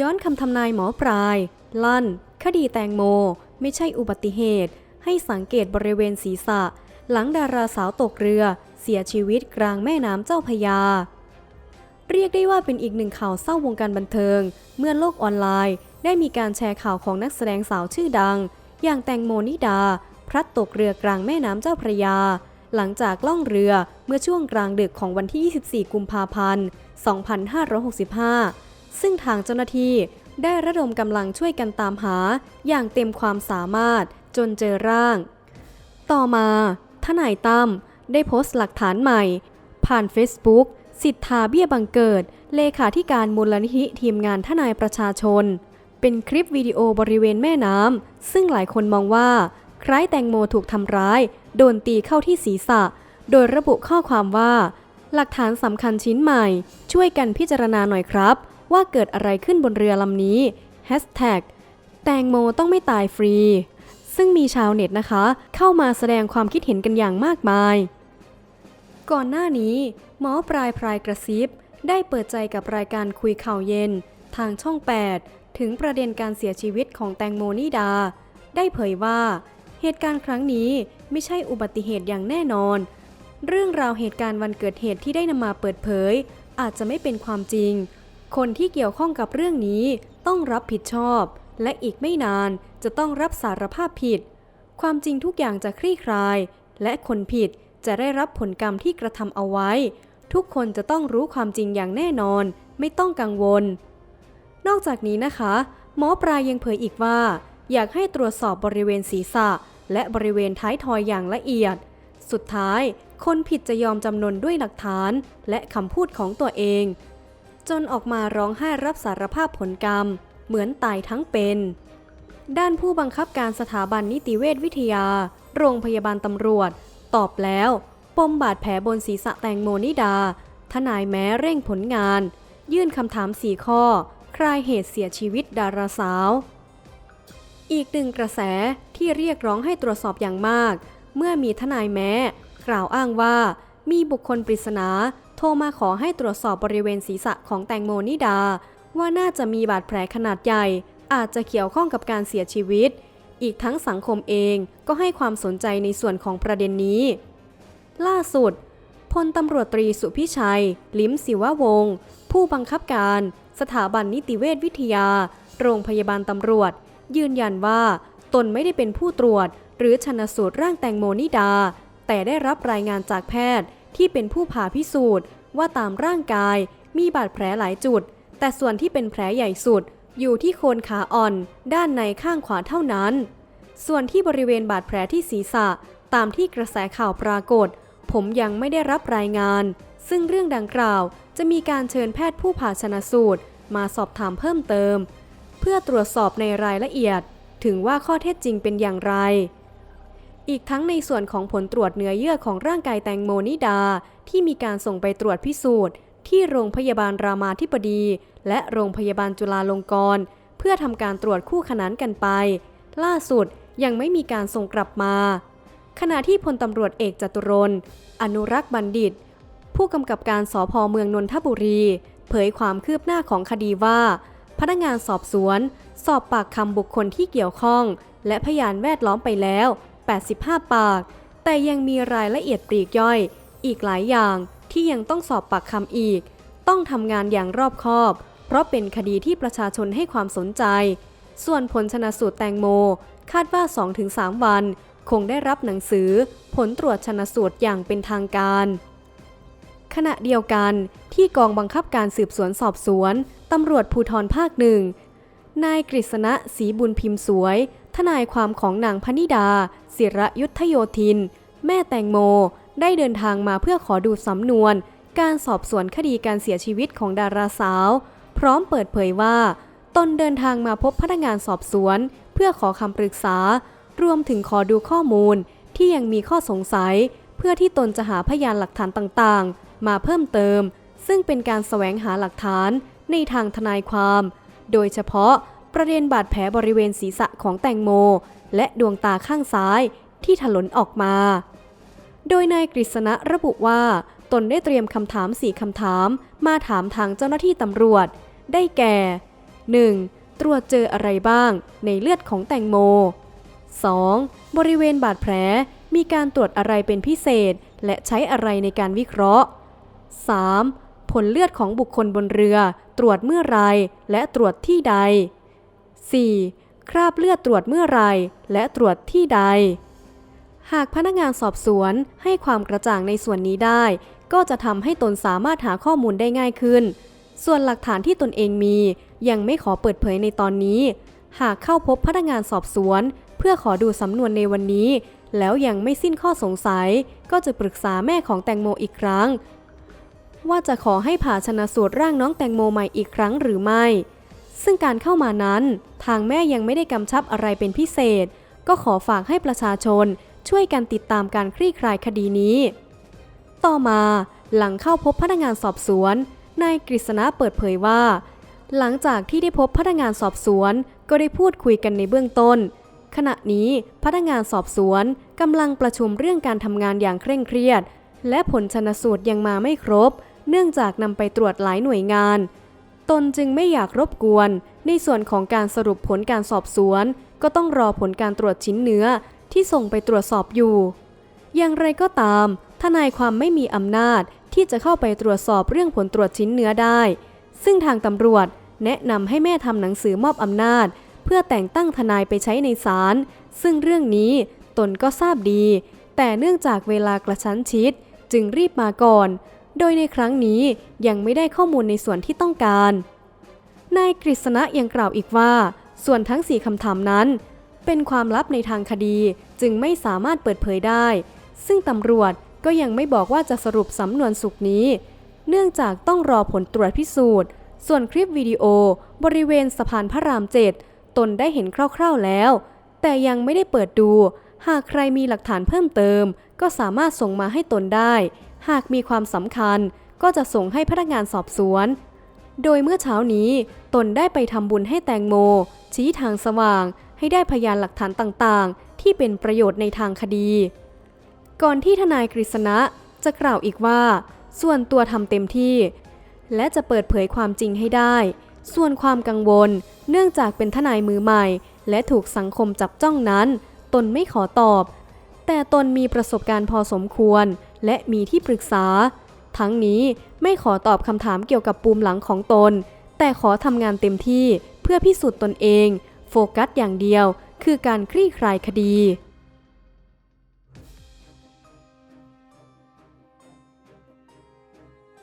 ย้อนคำทำนายหมอปลาย ลั่น คดีแตงโม ไม่ใช่อุบัติเหตุ ให้สังเกตบริเวณศีรษะ หลังดาราสาวตกเรือ เสียชีวิตกลางแม่น้ำเจ้าพยา เรียกได้ว่าเป็นอีกหนึ่งข่าวเศร้าวงการบันเทิง เมื่อโลกออนไลน์ ได้มีการแชร์ข่าวของนักแสดงสาวชื่อดัง อย่างแตงโมนิดา พลัดตกเรือกลางแม่น้ำเจ้าพระยา หลังจากล่องเรือเมื่อช่วงกลางดึกของวันที่ 24 กุมภาพันธ์ 2565 ซึ่งทางเจ้าหน้าที่ได้ระดมกำลังช่วยกันตามหาอย่างเต็มความสามารถจนเจอร่าง ต่อมาทนายตั้มได้โพสต์หลักฐานใหม่ ผ่าน Facebook สิทธาเบี้ยบังเกิด เลขาธิการมูลนิธิทีมงานทนายประชาชน เป็นคลิปวิดีโอบริเวณแม่น้ำ ซึ่งหลายคนมองว่า คล้ายแตงโมถูกทำร้าย โดนตีเข้าที่ศีรษะ โดยระบุข้อความว่า หลักฐานสำคัญชิ้นใหม่ ช่วยกันพิจารณาหน่อยครับ ว่าเกิดอะไรขึ้นบนเรือลำนี้ Hashtag แตงโมต้องไม่ตายฟรี ซึ่งมีชาวเน็ตนะคะ เข้ามาแสดงความคิดเห็นกันอย่างมากมาย ก่อนหน้านี้ หมอปลายพรายกระซิบ ได้เปิดใจกับรายการคุยข่าวเย็น ทางช่อง 8 ถึงประเด็นการเสียชีวิตของแตงโมนิดา ได้เผยว่า เหตุการณ์ครั้งนี้ไม่ใช่อุบัติเหตุอย่างแน่นอน เรื่องราวเหตุการณ์วันเกิดเหตุที่ได้นำมาเปิดเผย อาจจะไม่เป็นความจริง คนที่เกี่ยวข้องกับเรื่องนี้ต้องรับผิดชอบ และอีกไม่นานจะต้องรับสารภาพผิด ความจริงทุกอย่างจะคลี่คลาย และคนผิดจะได้รับผลกรรมที่กระทำเอาไว้ ทุกคนจะต้องรู้ความจริงอย่างแน่นอน ไม่ต้องกังวล นอกจากนี้นะคะ หมอปลายยังเผยอีกว่า อยากให้ตรวจสอบบริเวณศีรษะ และบริเวณท้ายทอยอย่างละเอียด สุดท้าย คนผิดจะยอมจำนนด้วยหลักฐาน และคำพูดของตัวเอง จนออกมาร้องไห้รับสารภาพผลกรรม เหมือนตายทั้งเป็น ด้านผู้บังคับการสถาบันนิติเวชวิทยา โรงพยาบาลตำรวจ ตอบแล้ว ปมบาดแผลบนศีรษะแตงโมนิดา ทนายแม้เร่งผลงาน ยื่นคำถามสี่ข้อ คลายเหตุเสียชีวิตดาราสาว อีกหนึ่งกระแสที่เรียกร้องให้ตรวจสอบอย่างมาก เมื่อมีทนายแม้ กล่าวอ้างว่ามีบุคคลปริศนา โทรมาขอให้ตรวจสอบบริเวณศีรษะของแตงโมนิดา ว่าน่าจะมีบาดแผลขนาดใหญ่ อาจจะเกี่ยวข้องกับการเสียชีวิต อีกทั้งสังคมเองก็ให้ความสนใจในส่วนของประเด็นนี้ ล่าสุดพลตำรวจตรีสุพิชัย ลิ้มศิววงศ์ผู้บังคับการ สถาบันนิติเวชวิทยา โรงพยาบาลตำรวจ ยืนยันว่า ตนไม่ได้เป็นผู้ตรวจ หรือชนสูตรร่างแตงโมนิดา แต่ได้รับรายงานจากแพทย์ ที่เป็นผู้ผ่าพิสูจน์ ว่าตามร่างกายมีบาดแผลหลายจุด แต่ส่วนที่เป็นแผลใหญ่สุด อยู่ที่โคนขาอ่อน ด้านในข้างขวาเท่านั้น ส่วนที่บริเวณบาดแผลที่ศีรษะ ตามที่กระแสข่าวปรากฏ ผมยังไม่ได้รับรายงาน ซึ่งเรื่องดังกล่าวจะมีการเชิญแพทย์ผู้ผ่าชนะสูตร มาสอบถามเพิ่มเติม เพื่อตรวจสอบในรายละเอียด ถึงว่าข้อเท็จจริงเป็นอย่างไร อีกทั้งในส่วนของผลตรวจเนื้อเยื่อของร่างกายแตงโมนิดา ที่มีการส่งไปตรวจพิสูจน์ ที่โรงพยาบาลรามาธิบดี และโรงพยาบาลจุฬาลงกรณ์เพื่อทำการตรวจคู่ขนานกันไป ล่าสุดยังไม่มีการส่งกลับมา ขณะที่พลตำรวจเอกจตุรนอนุรักษ์บัณฑิต ผู้กำกับการสพเมืองนนทบุรี เผยความคืบหน้าของคดีว่า พนักงานสอบสวน สอบปากคำบุคคลที่เกี่ยวข้อง และพยานแวดล้อมไปแล้ว 85 ปาก แต่ยังมีรายละเอียดปลีกย่อย อีกหลายอย่างที่ยังต้องสอบปากคำอีก ต้องทำงานอย่างรอบคอบ เพราะเป็นคดีที่ประชาชนให้ความสนใจ ส่วนผลชนะสูตรแตงโม คาดว่า 2-3 วัน คงได้รับหนังสือ ผลตรวจชนะสูตรอย่างเป็นทางการ ขณะเดียวกันที่กองบังคับการสืบสวนสอบสวนตำรวจภูธรภาคหนึ่งนายกฤษณะศรีบุญพิมพ์สวย ทนายความของนางพนิดา ศิระยุทธโยธิน แม่แตงโม ได้เดินทางมาเพื่อขอดูสำนวน การสอบสวนคดีการเสียชีวิตของดาราสาว พร้อมเปิดเผยว่า ตนเดินทางมาพบพนักงานสอบสวน เพื่อขอคำปรึกษา รวมถึงขอดูข้อมูล ที่ยังมีข้อสงสัย เพื่อที่ตนจะหาพยานหลักฐานต่างๆ มาเพิ่มเติม ซึ่งเป็นการแสวงหาหลักฐานในทางทนายความ โดยเฉพาะ ประเด็นบาดแผลบริเวณศีรษะของแตงโม และดวงตาข้างซ้ายที่ถลนออกมา โดยนายกฤษณะระบุว่า ตนได้เตรียมคำถามสี่คำถาม มาถามทางเจ้าหน้าที่ตำรวจ ได้แก่ 1. ตรวจเจออะไรบ้างในเลือดของแตงโม 2. บริเวณบาดแผลมีการตรวจอะไรเป็นพิเศษ และใช้อะไรในการวิเคราะห์ 3. ผลเลือดของบุคคลบนเรือ ตรวจเมื่อไรและตรวจที่ใด 4. คราบเลือดตรวจเมื่อไรและตรวจที่ใด หากพนักงานสอบสวนให้ความกระจ่างในส่วนนี้ได้ ก็จะทำให้ตนสามารถหาข้อมูลได้ง่ายขึ้น ส่วนหลักฐานที่ตนเองมียังไม่ขอเปิดเผยในตอนนี้ หากเข้าพบพนักงานสอบสวน เพื่อขอดูสำนวนในวันนี้ แล้วยังไม่สิ้นข้อสงสัย ก็จะปรึกษาแม่ของแตงโมอีกครั้ง ว่าจะขอให้ผ่าชนะสูตรร่างน้องแตงโมใหม่อีกครั้งหรือไม่ ซึ่งการเข้ามานั้น ทางแม่ยังไม่ได้กำชับอะไรเป็นพิเศษ ก็ขอฝากให้ประชาชนช่วยกันติดตามการคลี่คลายคดีนี้ ต่อมาหลังเข้าพบพนักงานสอบสวน นายกฤษณะเปิดเผยว่า หลังจากที่ได้พบพนักงานสอบสวน ก็ได้พูดคุยกันในเบื้องต้น ขณะนี้พนักงานสอบสวนกำลังประชุมเรื่องการทำงานอย่างเคร่งเครียด และผลชนสูตรยังมาไม่ครบ เนื่องจากนำไปตรวจหลายหน่วยงาน ตนจึงไม่อยากรบกวน ในส่วนของการสรุปผลการสอบสวน ก็ต้องรอผลการตรวจชิ้นเนื้อที่ส่งไปตรวจสอบอยู่ อย่างไรก็ตาม ทนายความไม่มีอำนาจที่จะเข้าไปตรวจสอบเรื่องผลตรวจชิ้นเนื้อได้ ซึ่งทางตำรวจแนะนำให้แม่ทำหนังสือมอบอำนาจ เพื่อแต่งตั้งทนายไปใช้ในศาล ซึ่งเรื่องนี้ตนก็ทราบดี แต่เนื่องจากเวลากระชั้นชิด จึงรีบมาก่อน โดยในครั้งนี้ยังไม่ได้ข้อมูลในส่วนที่ต้องการ นายกฤษณะยังกล่าวอีกว่า ส่วนทั้งสี่คำถามนั้น เป็นความลับในทางคดีจึงไม่สามารถเปิดเผยได้ ซึ่งตำรวจก็ยังไม่บอกว่าจะสรุปสำนวนสุกนี้ เนื่องจากต้องรอผลตรวจพิสูจน์ ส่วนคลิปวิดีโอบริเวณสะพานพระรามเจ็ดตนได้เห็นคร่าวๆแล้ว แต่ยังไม่ได้เปิดดู หากใครมีหลักฐานเพิ่มเติม ก็สามารถส่งมาให้ตนได้ หากมีความสำคัญก็จะส่งให้พนักงานสอบสวน โดยเมื่อเช้านี้ตนได้ไปทำบุญให้แตงโม ชี้ทางสว่าง ให้ได้พยานหลักฐานต่างๆ ที่เป็นประโยชน์ในทางคดี ก่อนที่ทนายกฤษณะจะกล่าวอีกว่า ส่วนตัวทำเต็มที่ และจะเปิดเผยความจริงให้ได้ ส่วนความกังวล เนื่องจากเป็นทนายมือใหม่ และถูกสังคมจับจ้องนั้น ตนไม่ขอตอบ แต่ตนมีประสบการณ์พอสมควร และมีที่ปรึกษา ทั้งนี้ไม่ขอตอบคำถามเกี่ยวกับปูมหลังของตน แต่ขอทำงานเต็มที่เพื่อพิสูจน์ตนเอง โฟกัสอย่างเดียว คือการคลี่คลายคดี